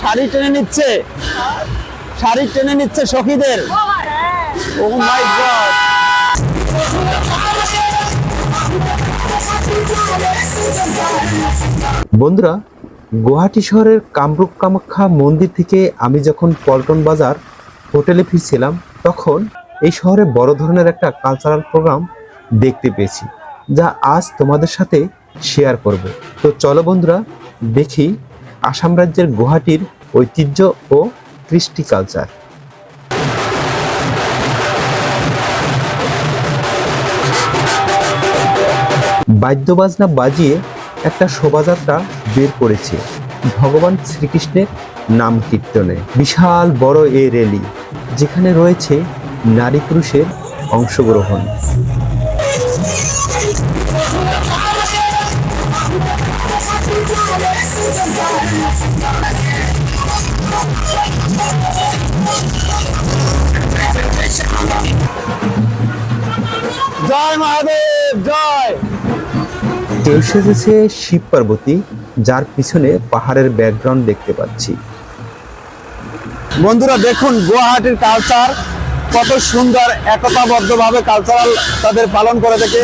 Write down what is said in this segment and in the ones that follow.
শাড়ি টেনে নিচ্ছে। শাড়ি টেনে নিচ্ছে সখীদের। ও মাই গড বন্ধুরা, গুয়াহাটি শহরের কামরূপ কামাখ্যা মন্দির থেকে আমি যখন পল্টন বাজার হোটেলে ফিরছিলাম, তখন এই শহরে বড় ধরনের একটা কালচারাল প্রোগ্রাম দেখতে পেয়েছি, যা আজ তোমাদের সাথে শেয়ার করব। তো চলো বন্ধুরা, দেখি আসাম রাজ্যের গুয়াহাটির ঐতিহ্য ও কৃষ্টি কালচার বাদ্যবাজনা বাজিয়ে একটা শোভাযাত্রা বের করেছে ভগবান শ্রীকৃষ্ণের নাম কীর্তনে। বিশাল বড় এ র্যালি যেখানে রয়েছে নারী পুরুষের অংশগ্রহণ। জয় মহাদেব জয়। সেজেছে শিব পার্বতী যার পিছনে পাহাড়ের ব্যাকগ্রাউন্ড দেখতে পাচ্ছি। বন্ধুরা দেখুন গুয়াহাটির কালচার কত সুন্দর একতাবদ্ধভাবে কালচারাল তাদের পালন করে থাকে।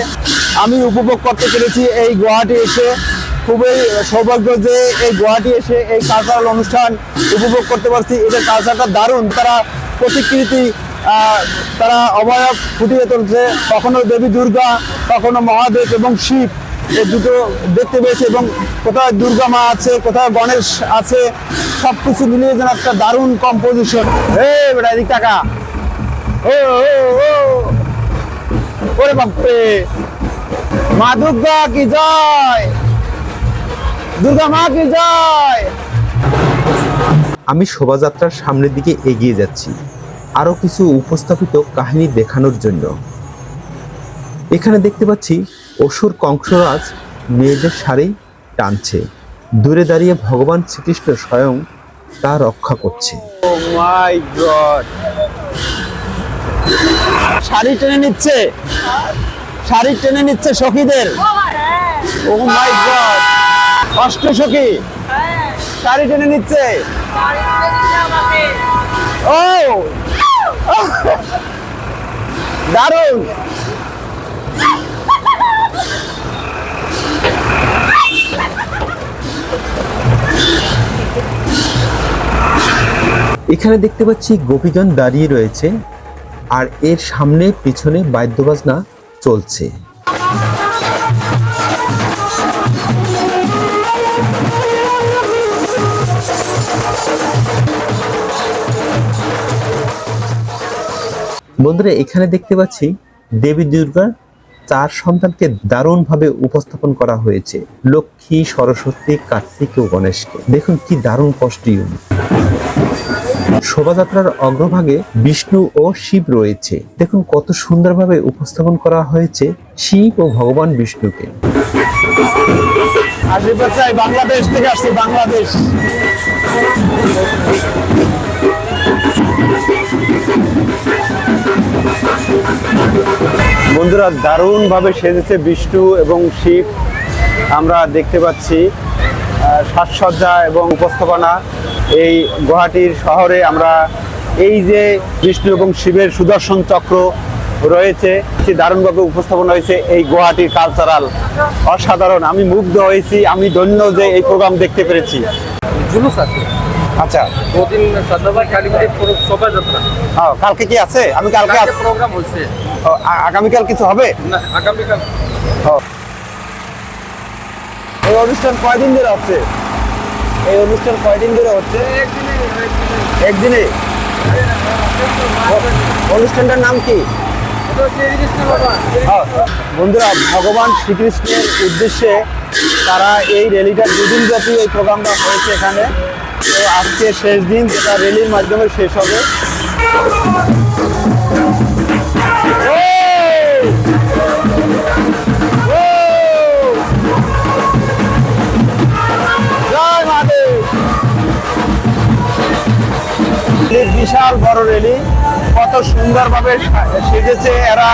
আমি উপভোগ করতে পেরেছি এই গুয়াহাটি এসে। খুবই সৌভাগ্য যে এই গুয়াহাটি এসে এই কালচারাল অনুষ্ঠান উপভোগ করতে পারছি। এদের কালচারটা দারুণ। তারা প্রতিকৃতি তারা অবয়ব ফুটিয়ে তুলছে। কখনো দেবী দুর্গা, কখনো মহাদেব এবং শিব। এই দুটো দেখতে পেয়েছি এবং কোথায় দুর্গা মা আছে, কোথায় গণেশ আছে সব কিছু মিলিয়ে যেন একটা দারুণ কম্পোজিশন হে বেটা এদিক টাকা ও। ওরে বাপরে। মা দুর্গা কি জয়? দুর্গা মা কি জয়? আমি শোভাযাত্রার সামনের দিকে এগিয়ে যাচ্ছি। আরও কিছু উপস্থাপিত কাহিনী দেখানোর জন্য। এখানে দেখতে পাচ্ছি অসুর কংসরাজ মেয়েদের শাড়ি টানছে। দূরে দাঁড়িয়ে ভগবান শ্রীকৃষ্ণ স্বয়ং তা রক্ষা করছে। ও মাই গড শাড়ি টেনে নিচ্ছে! শাড়ি টেনে নিচ্ছে সখীদের! ও মাই গড অষ্ট সখী! শাড়ি টেনে নিচ্ছে! ও এখানে দেখতে পাচ্ছি গোপীগণ দাঁড়িয়ে রয়েছে আর এর সামনে পিছনে বাদ্যবাজনা চলছে। বন্ধুরা, এখানে দেখতে পাচ্ছি দেবী দুর্গার চার সন্তানকে দারুণভাবে উপস্থাপন করা হয়েছে। লক্ষ্মী, সরস্বতী, কার্তিক ও গণেশকে। দেখুন কি দারুণ কস্টিউম। শোভাযাত্রার অগ্রভাগে বিষ্ণু ও শিব রয়েছে। দেখুন কত সুন্দরভাবে উপস্থাপন করা হয়েছে শিব ও ভগবান বিষ্ণুকে। বাংলাদেশ থেকে আসছি, বাংলাদেশ। বন্ধুরা দারুণ ভাবে সেজেছে বিষ্ণু এবং শিব। আমরা দেখতে পাচ্ছি সাজসজ্জা এবং উপস্থাপনা এই গুয়াহাটির শহরে। আমরা এই যে বিষ্ণু এবং শিবের সুদর্শন চক্র রয়েছে সে দারুণভাবে উপস্থাপনা হয়েছে এই গুয়াহাটির কালচারাল। অসাধারণ আমি মুগ্ধ হয়েছি আমি ধন্য যে এই প্রোগ্রাম দেখতে পেরেছি। জুলুস আছে। আচ্ছা। দুদিন শোভাযাত্রা। হ্যাঁ, কালকে কি আছে? আমি কালকে প্রোগ্রাম আ- আগামীকাল কিছু হবে? না আগামীকাল। এই অনুষ্ঠান কয়দিন ধরে হচ্ছে? এই অনুষ্ঠান কয়দিন ধরে হচ্ছে? একদিনে অনুষ্ঠানটার নাম কি? বন্ধুরা ভগবান শ্রীকৃষ্ণের উদ্দেশ্যে তারা এই র্যালিটা দুদিন ব্যাপী এই প্রোগ্রামটা হয়েছে এখানে। তো আজকে শেষ দিন যেটা র্যালির মাধ্যমে শেষ হবে। বিশাল বড় রেলি। কত সুন্দরভাবে সেজেছে এরা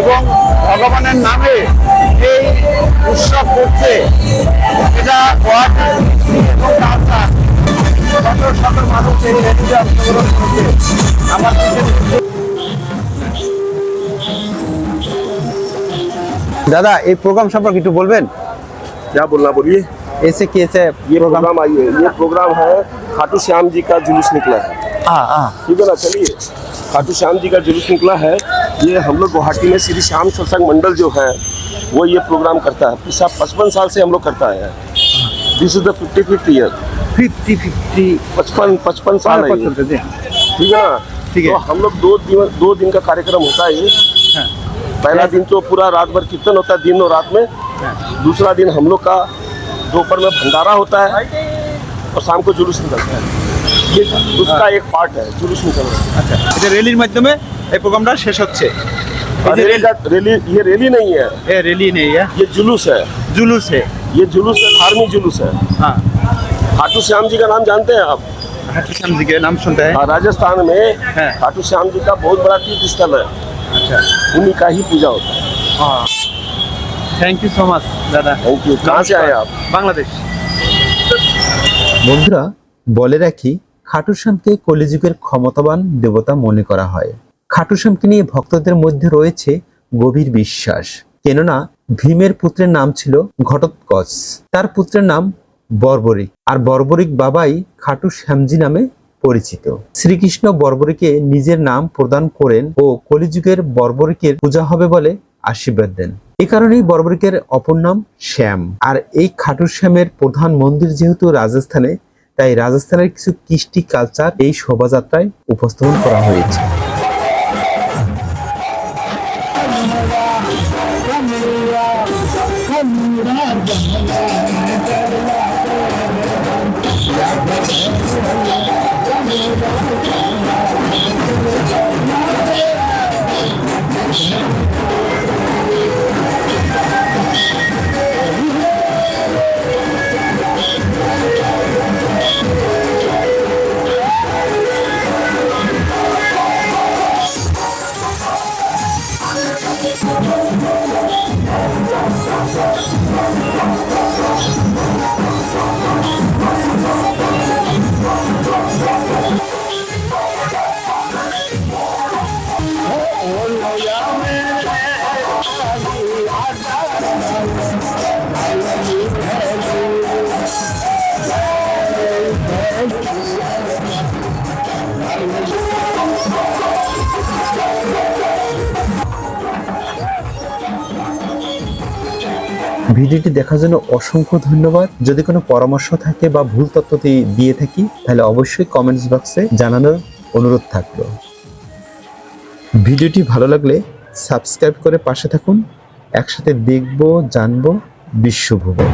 এবং ভগবানের নামে এই উৎসব করছে। এটা গুয়াহাটির এবং কালচার এই র্যালিতে অংশগ্রহণ করেছে। আমার পিছনে- দাদা এই প্রোগ্রাম সম্পর্কে একটু বলবেন क्या बोलना बोलिए এসে কি এসে ये प्रोग्राम आइए ये प्रोग्राम है खाटू श्याम जी का जुलूस निकला है हाँ हाँ ठीक है ना चलिए खाटू श्याम जी का जुलूस निकला है ये हम लोग गुवाहाटी में श्री श्याम सत्संग मंडल जो है वो ये प्रोग्राम करता है पिछला पचपन साल से हम लोग करता है this is the fifty fifth year fifty fifty पचपन पचपन साल है ये। ठीक है ना ठीक है। तो हम लोग दो दिन दो दिन का कार्यक्रम होता है ये हाँ। पहला दिन तो पूरा रात भर कीर्तन होता है दिन और रात में दूसरा दिन हम लोग का दोपहर में भंडारा होता है और शाम को जुलूस निकलता है ये उसका एक पार्ट है जुलूस निकलना আচ্ছা এটা রেলির মাধ্যমে এই প্রোগ্রামটা শেষ হচ্ছে এই যে रैली का रैली ये रैली नहीं है ये रैली नहीं है ये जुलूस है जुलूस है ये जुलूस है धार्मिक जुलूस है हाँ खाटू श्याम जी का नाम जानते हैं आप खाटू श्याम जी के नाम सुनते हैं हाँ, राजस्थान में हाँ। खाटू श्याम जी का बहुत बड़ा तीर्थ स्थल है अच्छा उन्हीं का ही पूजा होता है हाँ थैंक यू सो मच दादा थैंक यू कहाँ से आए आप बांग्लादेश বন্ধুরা বলে রাখি খাটুশ্যামকে কলিযুগের ক্ষমতাবান দেবতা মনে করা হয় খাটুশ্যামকে নিয়ে ভক্তদের মধ্যে রয়েছে গভীর বিশ্বাস কেননা ভীমের পুত্রের নাম ছিল ঘটোৎকচ তার পুত্রের নাম বর্বরিক আর বর্বরিক বাবাই খাটু শ্যামজি নামে পরিচিত। শ্রীকৃষ্ণ বর্বরীকে নিজের নাম প্রদান করেন ও কলিযুগের বর্বরীকের পূজা হবে বলে আশীর্বাদ দেন। এ কারণেই বর্বরিকের অপর নাম শ্যাম। আর এই খাটু শ্যামের প্রধান মন্দির যেহেতু রাজস্থানে, তাই রাজস্থানের কিছু কৃষ্টি কালচার এই শোভাযাত্রায় উপস্থাপন করা হয়েছে। ভিডিওটি দেখার জন্য অসংখ্য ধন্যবাদ। যদি কোনো পরামর্শ থাকে বা ভুল তথ্যটি দিয়ে থাকি, তাহলে অবশ্যই কমেন্টস বক্সে জানানোর অনুরোধ থাকল। ভিডিওটি ভালো লাগলে সাবস্ক্রাইব করে পাশে থাকুন। একসাথে দেখব, জানব বিশ্বভূগোল